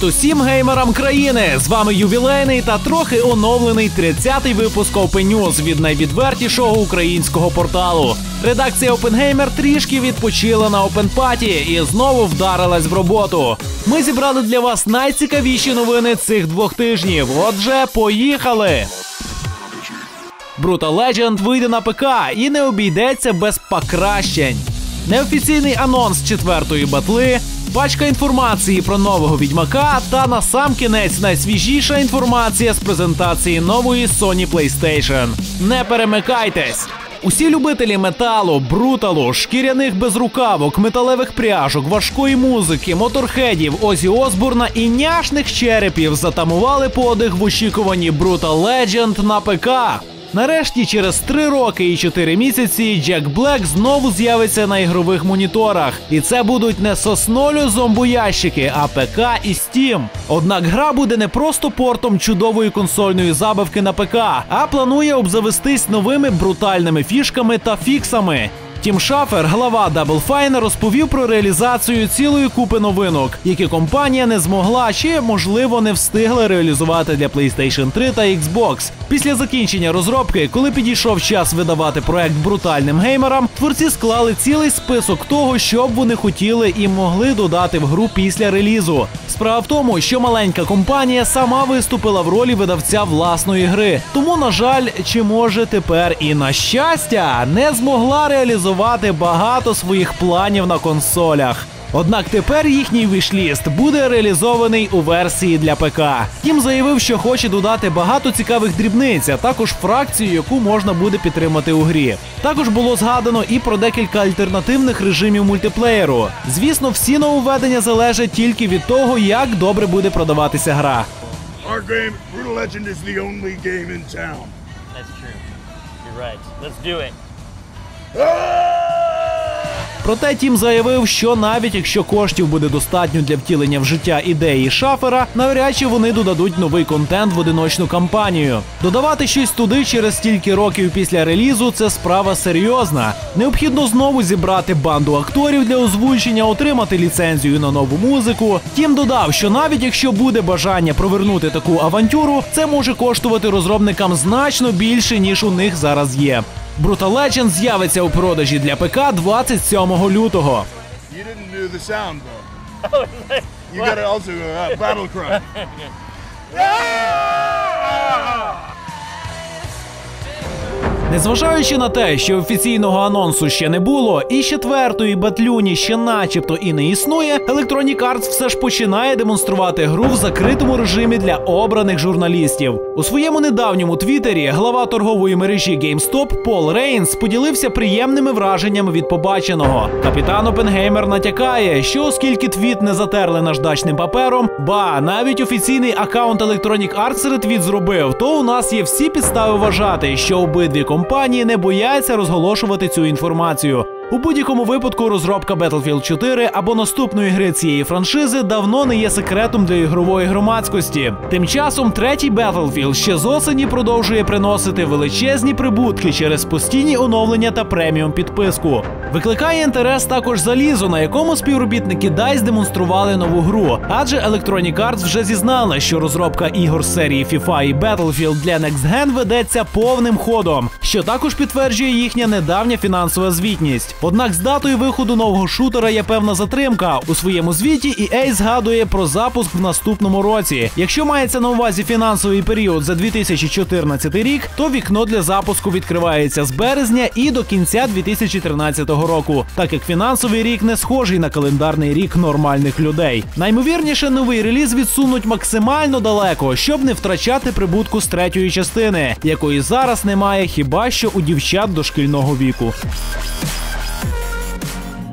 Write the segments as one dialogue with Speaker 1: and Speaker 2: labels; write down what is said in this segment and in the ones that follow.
Speaker 1: Привіт усім геймерам країни! З вами ювілейний та трохи оновлений 30-й випуск Open News від найвідвертішого українського порталу. Редакція OpenGamer трішки відпочила на OpenPaті і знову вдарилась в роботу. Ми зібрали для вас найцікавіші новини цих двох тижнів. Отже, поїхали! Brutal Legend вийде на ПК і не обійдеться без покращень. Неофіційний анонс четвертої батли, пачка інформації про нового відьмака та на сам кінець найсвіжіша інформація з презентації нової Sony PlayStation. Не перемикайтесь! Усі любителі металу, бруталу, шкіряних безрукавок, металевих пряжок, важкої музики, моторхедів, Озі Осбурна і няшних черепів затамували подих в очікуванні Brutal Legend на ПК. Нарешті, через три роки і чотири місяці, Джек Блек знову з'явиться на ігрових моніторах. І це будуть не соснолю зомбоящики, а ПК і Steam. Однак гра буде не просто портом чудової консольної забавки на ПК, а планує обзавестись новими брутальними фішками та фіксами. Тім Шафер, глава Double Fine, розповів про реалізацію цілої купи новинок, які компанія не змогла чи, можливо, не встигла реалізувати для PlayStation 3 та Xbox. Після закінчення розробки, коли підійшов час видавати проект брутальним геймерам, творці склали цілий список того, що б вони хотіли і могли додати в гру після релізу. Справа в тому, що маленька компанія сама виступила в ролі видавця власної гри. Тому, на жаль, чи може тепер і на щастя не змогла реалізувати багато своїх планів на консолях. Однак тепер їхній вішліст буде реалізований у версії для ПК. Тім заявив, що хоче додати багато цікавих дрібниць, а також фракцію, яку можна буде підтримати у грі. Також було згадано і про декілька альтернативних режимів мультиплеєру. Звісно, всі нововведення залежать тільки від того, як добре буде продаватися гра.
Speaker 2: Our game, Brutal Legend, is the only game in town.
Speaker 3: That's true. You're right. Let's do it.
Speaker 1: Проте Тім заявив, що навіть якщо коштів буде достатньо для втілення в життя ідеї шафера, навряд чи вони додадуть новий контент в одиночну кампанію. Додавати щось туди через стільки років після релізу це справа серйозна. Необхідно знову зібрати банду акторів для озвучення, отримати ліцензію на нову музику. Тім додав, що навіть якщо буде бажання провернути таку авантюру, це може коштувати розробникам значно більше ніж у них зараз є. Brutal Legend з'явиться у продажі для ПК 27 лютого.
Speaker 2: You didn't do the sound though. You gotta also uh, battle cry.
Speaker 1: Незважаючи на те, що офіційного анонсу ще не було, і четвертої батлюні ще начебто і не існує, Electronic Arts все ж починає демонструвати гру в закритому режимі для обраних журналістів. У своєму недавньому твіттері глава торгової мережі GameStop Пол Рейнс поділився приємними враженнями від побаченого. Капітан Опенгеймер натякає, що оскільки твіт не затерли наждачним папером, ба навіть офіційний аккаунт Electronic Arts ретвіт зробив, то у нас є всі підстави вважати, що обидві компанії не бояться розголошувати цю інформацію. У будь-якому випадку розробка Battlefield 4 або наступної гри цієї франшизи давно не є секретом для ігрової громадськості. Тим часом третій Battlefield ще з осені продовжує приносити величезні прибутки через постійні оновлення та преміум підписку. Викликає інтерес також залізо, на якому співробітники DICE демонстрували нову гру, адже Electronic Arts вже зізнала, що розробка ігор серії FIFA і Battlefield для Next Gen ведеться повним ходом, що також підтверджує їхня недавня фінансова звітність. Однак з датою виходу нового шутера є певна затримка. У своєму звіті EA згадує про запуск в наступному році. Якщо мається на увазі фінансовий період за 2014 рік, то вікно для запуску відкривається з березня і до кінця 2013 року, так як фінансовий рік не схожий на календарний рік нормальних людей. Наймовірніше, новий реліз відсунуть максимально далеко, щоб не втрачати прибутку з третьої частини, якої зараз немає хіба що у дівчат дошкільного віку.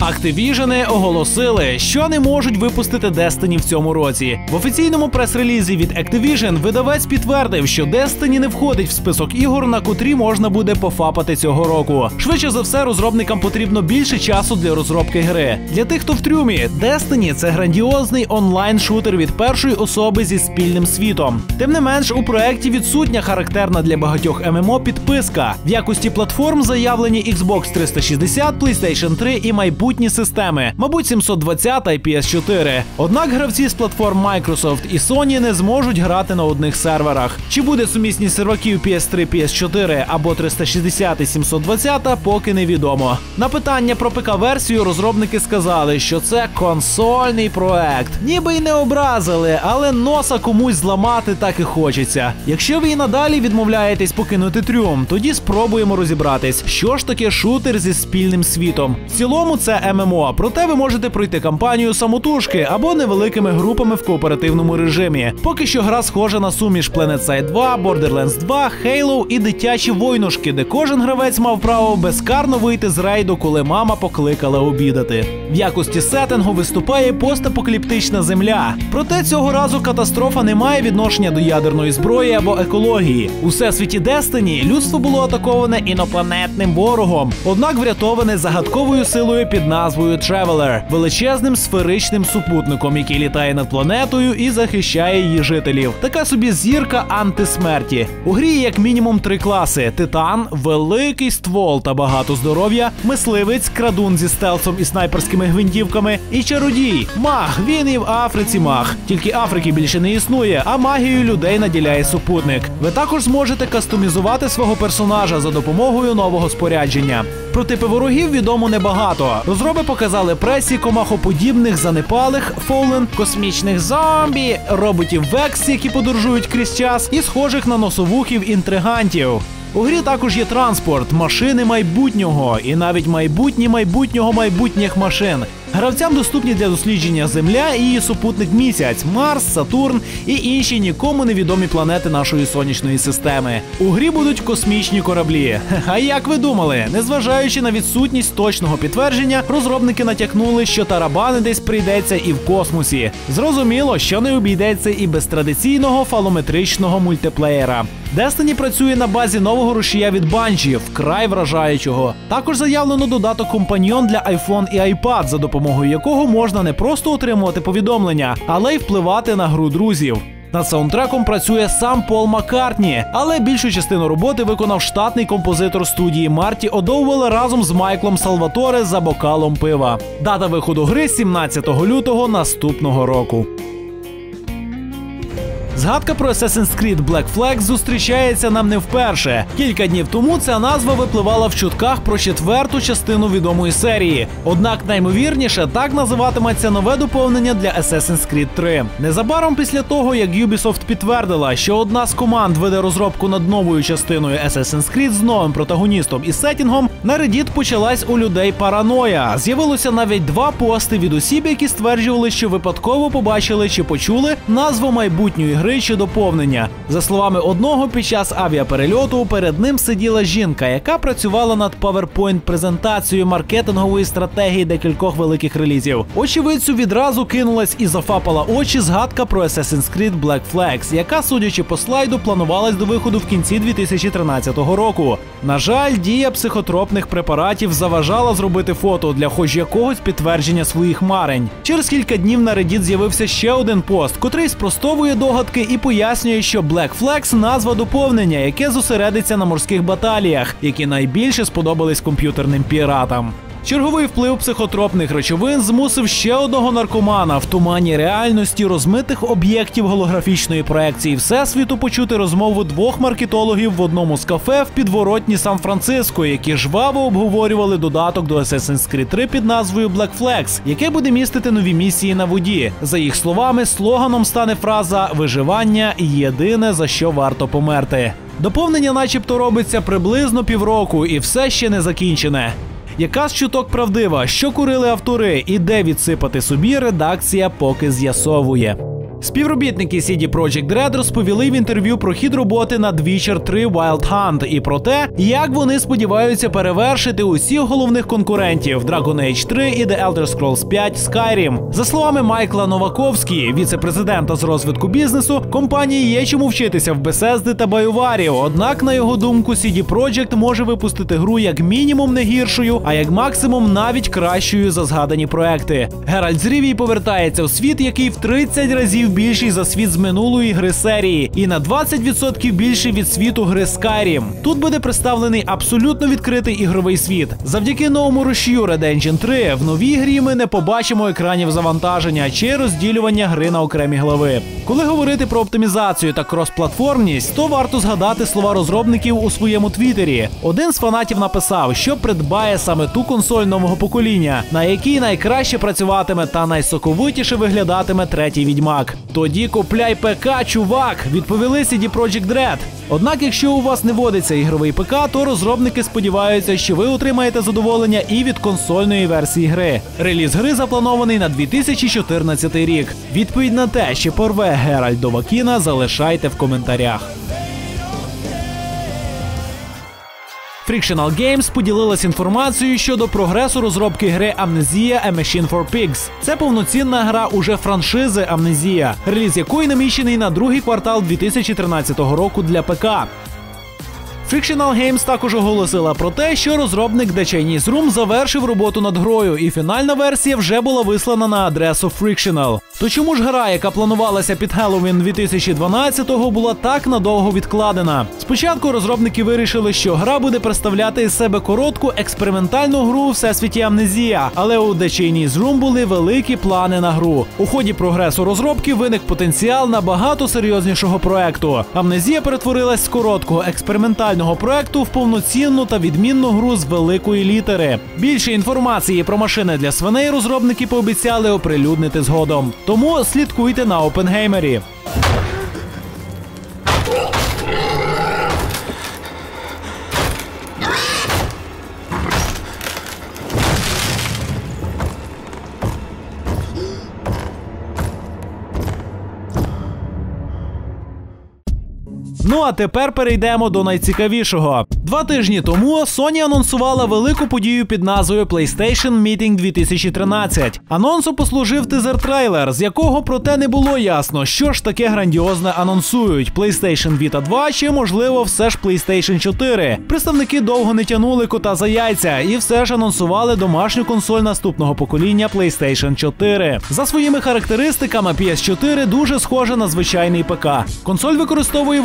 Speaker 1: Activision оголосили, що не можуть випустити Destiny в цьому році. В офіційному прес-релізі від Activision видавець підтвердив, що Destiny не входить в список ігор, на котрі можна буде пофапати цього року. Швидше за все, розробникам потрібно більше часу для розробки гри. Для тих, хто в трюмі, Destiny – це грандіозний онлайн-шутер від першої особи зі спільним світом. Тим не менш, у проекті відсутня характерна для багатьох ММО підписка. В якості платформ заявлені Xbox 360, PlayStation 3 і майбутнє майбутні системи, мабуть, 720 і PS4. Однак гравці з платформ Microsoft і Sony не зможуть грати на одних серверах. Чи буде сумісність серваків PS3, PS4 або 360 і 720, поки невідомо. На питання про ПК-версію розробники сказали, що це консольний проект. Ніби й не образили, але носа комусь зламати так і хочеться. Якщо ви і надалі відмовляєтесь покинути трюм, тоді спробуємо розібратись, що ж таке шутер зі спільним світом. В цілому це ММО, проте ви можете пройти кампанію самотужки або невеликими групами в кооперативному режимі. Поки що гра схожа на суміш PlanetSide 2, Borderlands 2, Halo і дитячі войнушки, де кожен гравець мав право безкарно вийти з рейду, коли мама покликала обідати. В якості сеттингу виступає постапокаліптична земля. Проте цього разу катастрофа не має відношення до ядерної зброї або екології. У всесвіті Destiny людство було атаковане інопланетним ворогом, однак врятоване загадковою силою під назвою Traveler – величезним сферичним супутником, який літає над планетою і захищає її жителів. Така собі зірка антисмерті. У грі як мінімум три класи: титан, великий ствол та багато здоров'я, мисливець, крадун зі стелсом і снайперськими гвинтівками, і чародій. Маг. Він і в Африці маг. Тільки Африки більше не існує, а магією людей наділяє супутник. Ви також зможете кастомізувати свого персонажа за допомогою нового спорядження. Про типи ворогів відомо небагато. Розроби показали пресі комахоподібних занепалих, фоулен, космічних зомбі, роботів Векс, які подорожують крізь час, і схожих на носовухів інтригантів. У грі також є транспорт, машини майбутнього і навіть майбутні майбутнього майбутніх машин. Гравцям доступні для дослідження Земля і її супутник місяць, Марс, Сатурн і інші нікому невідомі планети нашої сонячної системи. У грі будуть космічні кораблі. А як ви думали, незважаючи на відсутність точного підтвердження, розробники натякнули, що тарабани десь прийдеться і в космосі. Зрозуміло, що не обійдеться і без традиційного фалометричного мультиплеєра. Destiny працює на базі нового рушія від Bungie, вкрай вражаючого. Також заявлено додаток компаньйон для iPhone і iPad, за допомогою якого можна не просто отримувати повідомлення, але й впливати на гру друзів. Над саундтреком працює сам Пол Маккартні, але більшу частину роботи виконав штатний композитор студії Марті Одоуелл разом з Майклом Салваторе за бокалом пива. Дата виходу гри 17 лютого наступного року. Згадка про Assassin's Creed Black Flag зустрічається нам не вперше. Кілька днів тому ця назва випливала в чутках про четверту частину відомої серії. Однак наймовірніше так називатиметься нове доповнення для Assassin's Creed 3. Незабаром після того, як Ubisoft підтвердила, що одна з команд веде розробку над новою частиною Assassin's Creed з новим протагоністом і сетінгом, на Reddit почалась у людей параноя. З'явилося навіть два пости від осіб, які стверджували, що випадково побачили чи почули назву майбутньої гри чи доповнення. За словами одного, під час авіаперельоту перед ним сиділа жінка, яка працювала над PowerPoint презентацією маркетингової стратегії декількох великих релізів. Очевидцю відразу кинулась і зафапала очі згадка про Assassin's Creed Black Flags, яка, судячи по слайду, планувалась до виходу в кінці 2013 року. На жаль, дія психотропних препаратів заважала зробити фото для хоч якогось підтвердження своїх марень. Через кілька днів на Reddit з'явився ще один пост, котрий спростовує догадки і пояснює, що Black Flags – назва доповнення, яке зосередиться на морських баталіях, які найбільше сподобались комп'ютерним піратам. Черговий вплив психотропних речовин змусив ще одного наркомана в тумані реальності розмитих об'єктів голографічної проекції всесвіту почути розмову двох маркетологів в одному з кафе в підворотні Сан-Франциско, які жваво обговорювали додаток до Assassin's Creed 3 під назвою Black Flags, яке буде містити нові місії на воді. За їх словами, слоганом стане фраза Виживання єдине за що варто померти. Доповнення, начебто, робиться приблизно півроку, і все ще не закінчене. Яка з чуток правдива, що курили автори і де відсипати собі, редакція поки з'ясовує. Співробітники CD Projekt Red розповіли в інтерв'ю про хід роботи над Witcher 3 Wild Hunt і про те, як вони сподіваються перевершити усіх головних конкурентів Dragon Age 3 і The Elder Scrolls 5 Skyrim. За словами Майкла Новаковські, віце-президента з розвитку бізнесу, компанії є чому вчитися в Bethesda та BioWare, Однак, на його думку, CD Projekt може випустити гру як мінімум не гіршою, а як максимум навіть кращою за згадані проекти. Геральт з Рівій повертається у світ, який в 30 разів більший за світ з минулої гри серії і на 20% більший від світу гри Skyrim. Тут буде представлений абсолютно відкритий ігровий світ. Завдяки новому рушію Red Engine 3 в новій грі ми не побачимо екранів завантаження чи розділювання гри на окремі глави. Коли говорити про оптимізацію та кросплатформність, то варто згадати слова розробників у своєму твіттері. Один з фанатів написав, що придбає саме ту консоль нового покоління, на якій найкраще працюватиме та найсоковитіше виглядатиме третій відьмак. Тоді купляй ПК, чувак, відповіли CD Projekt Red. Однак, якщо у вас не водиться ігровий ПК, то розробники сподіваються, що ви отримаєте задоволення і від консольної версії гри. Реліз гри запланований на 2014 рік. Відповідь на те, що порве Геральдова кіна, залишайте в коментарях. Frictional Games поділилась інформацією щодо прогресу розробки гри Amnesia A Machine for Pigs. Це повноцінна гра уже франшизи Amnesia, реліз якої наміщений на другий квартал 2013 року для ПК. Frictional Games також оголосила про те, що розробник The Chinese Room завершив роботу над грою, і фінальна версія вже була вислана на адресу Frictional. То чому ж гра, яка планувалася під Halloween 2012-го, була так надовго відкладена? Спочатку розробники вирішили, що гра буде представляти із себе коротку експериментальну гру у всесвіті Амнезія, але у The Chinese Room були великі плани на гру. У ході прогресу розробки виник потенціал набагато серйознішого проекту. Амнезія перетворилась з короткого експериментального проекту в повноцінну та відмінну гру з великої літери. Більше інформації про машини для свиней розробники пообіцяли оприлюднити згодом. Тому слідкуйте на Опенгеймері. А тепер перейдемо до найцікавішого. Два тижні тому Sony анонсувала велику подію під назвою PlayStation Meeting 2013. Анонсу послужив тизер-трейлер, з якого проте не було ясно, що ж таке грандіозне анонсують: PlayStation Vita 2 чи, можливо, все ж PlayStation 4. Представники довго не тянули кота за яйця і все ж анонсували домашню консоль наступного покоління PlayStation 4. За своїми характеристиками PS4 дуже схожа на звичайний ПК. Консоль використовує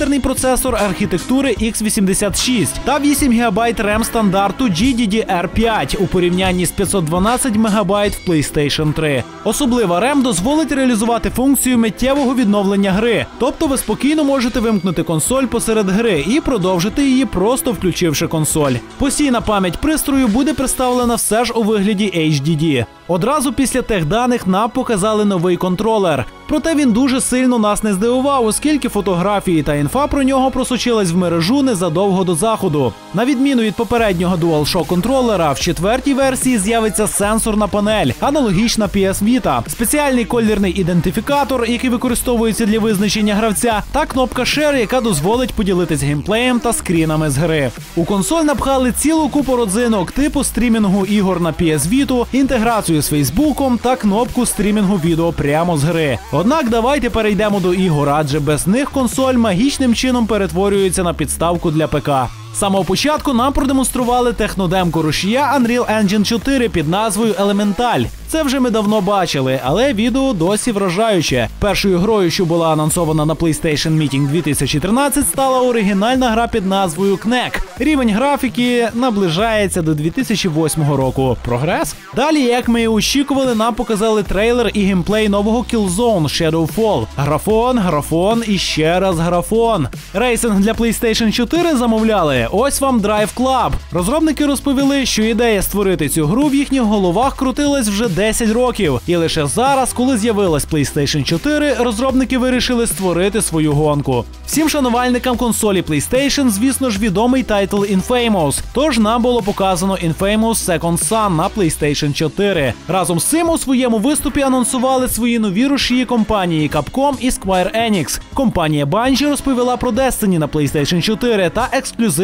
Speaker 1: восьмиядерний процесор архітектури x86 та 8 ГБ RAM стандарту GDDR5 у порівнянні з 512 МБ в PlayStation 3. Особлива RAM дозволить реалізувати функцію миттєвого відновлення гри, тобто ви спокійно можете вимкнути консоль посеред гри і продовжити її, просто включивши консоль. Постійна пам'ять пристрою буде представлена все ж у вигляді HDD. Одразу після тих даних нам показали новий контролер. Проте він дуже сильно нас не здивував, оскільки фотографії та інфа про нього просочилась в мережу незадовго до заходу. На відміну від попереднього DualShock контролера, в четвертій версії з'явиться сенсорна панель, аналогічна PS Vita, спеціальний колірний ідентифікатор, який використовується для визначення гравця, та кнопка Share, яка дозволить поділитись геймплеєм та скрінами з гри. У консоль напхали цілу купу родзинок типу стрімінгу ігор на PS Vita, інтеграцію з Фейсбуком та кнопку стрімінгу відео прямо з гри. Однак давайте перейдемо до ігор, адже без них консоль магічним чином перетворюється на підставку для ПК. Самого початку нам продемонстрували технодемку рушія Unreal Engine 4 під назвою Elemental. Це вже ми давно бачили, але відео досі вражаюче. Першою грою, що була анонсована на PlayStation Meeting 2013, стала оригінальна гра під назвою Knack. Рівень графіки наближається до 2008 року. Прогрес. Далі, як ми і очікували, нам показали трейлер і геймплей нового Killzone Shadowfall. Графон, графон і ще раз графон. Рейсинг для PlayStation 4 замовляли. Ось вам Drive Club. Розробники розповіли, що ідея створити цю гру в їхніх головах крутилась вже 10 років. І лише зараз, коли з'явилась PlayStation 4, розробники вирішили створити свою гонку. Всім шанувальникам консолі PlayStation, звісно ж, відомий тайтл Infamous. Тож нам було показано Infamous Second Son на PlayStation 4. Разом з цим у своєму виступі анонсували свої нові рушії компанії Capcom і Square Enix. Компанія Bungie розповіла про Destiny на PlayStation 4 та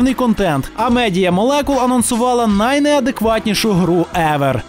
Speaker 1: ексклюзивний контент. А медіа Molecule анонсувала найнеадекватнішу гру ever.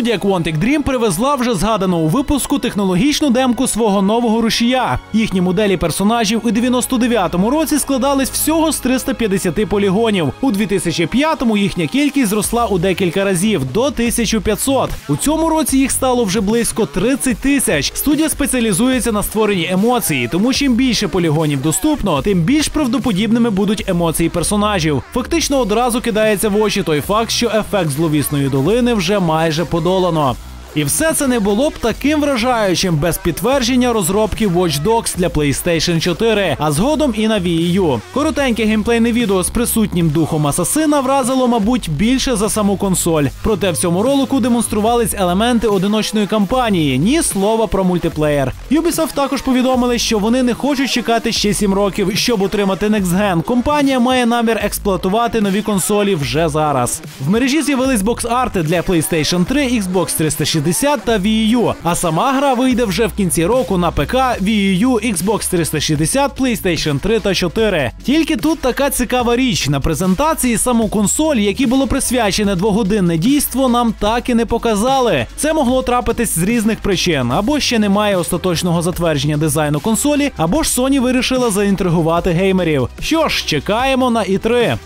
Speaker 1: Студія Quantic Dream привезла вже згадану у випуску технологічну демку свого нового рушія. Їхні моделі персонажів у 99-му році складались всього з 350 полігонів. У 2005-му їхня кількість зросла у декілька разів до 1500. У цьому році їх стало вже близько 30 тисяч. Студія спеціалізується на створенні емоцій, тому чим більше полігонів доступно, тим більш правдоподібними будуть емоції персонажів. Фактично одразу кидається в очі той факт, що ефект зловісної долини вже майже Dolano. І все це не було б таким вражаючим без підтвердження розробки Watch Dogs для PlayStation 4, а згодом і на Wii U. Коротеньке геймплейне відео з присутнім духом асасина вразило, мабуть, більше за саму консоль. Проте в цьому ролику демонструвались елементи одиночної кампанії, ні слова про мультиплеєр. Ubisoft також повідомили, що вони не хочуть чекати ще 7 років, щоб отримати Next Gen. Компанія має намір експлуатувати нові консолі вже зараз. В мережі з'явились бокс-арти для PlayStation 3, Xbox 360 та Wii U, а сама гра вийде вже в кінці року на ПК, Wii U, Xbox 360, PlayStation 3 та 4. Тільки тут така цікава річ. На презентації саму консоль, якій було присвячене двогодинне дійство, нам так і не показали. Це могло трапитись з різних причин, або ще немає остаточного затвердження дизайну консолі, або ж Sony вирішила заінтригувати геймерів. Що ж, чекаємо на І3.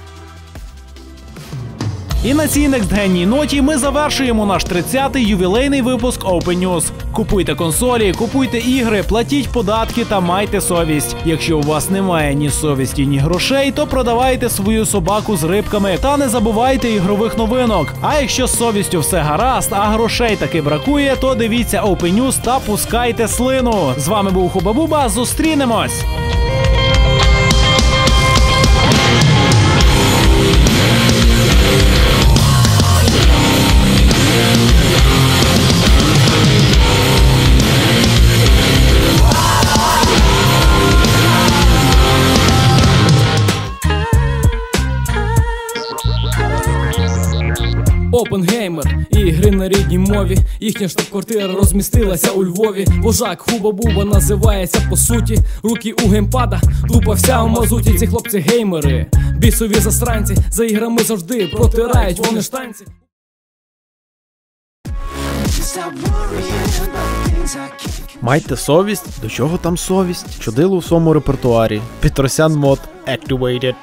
Speaker 1: І на цій некстгенній ноті ми завершуємо наш 30-й ювілейний випуск Open News. Купуйте консолі, купуйте ігри, платіть податки та майте совість. Якщо у вас немає ні совісті, ні грошей, то продавайте свою собаку з рибками та не забувайте ігрових новинок. А якщо з совістю все гаразд, а грошей таки бракує, то дивіться Open News та пускайте слину. З вами був Хубабуба. Зустрінемось.
Speaker 4: Опенгеймер, ігри на рідній мові. Їхня штаб-квартира розмістилася у Львові. Вожак Хуба Буба називається по суті. Руки у геймпада, тупа вся у мазуті. Ці хлопці геймери, бісові засранці. За іграми завжди протирають вони штанці.
Speaker 5: Майте совість, до чого там совість? Чудило у своєму репертуарі. Петросян мод Activated.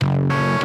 Speaker 6: Thank you.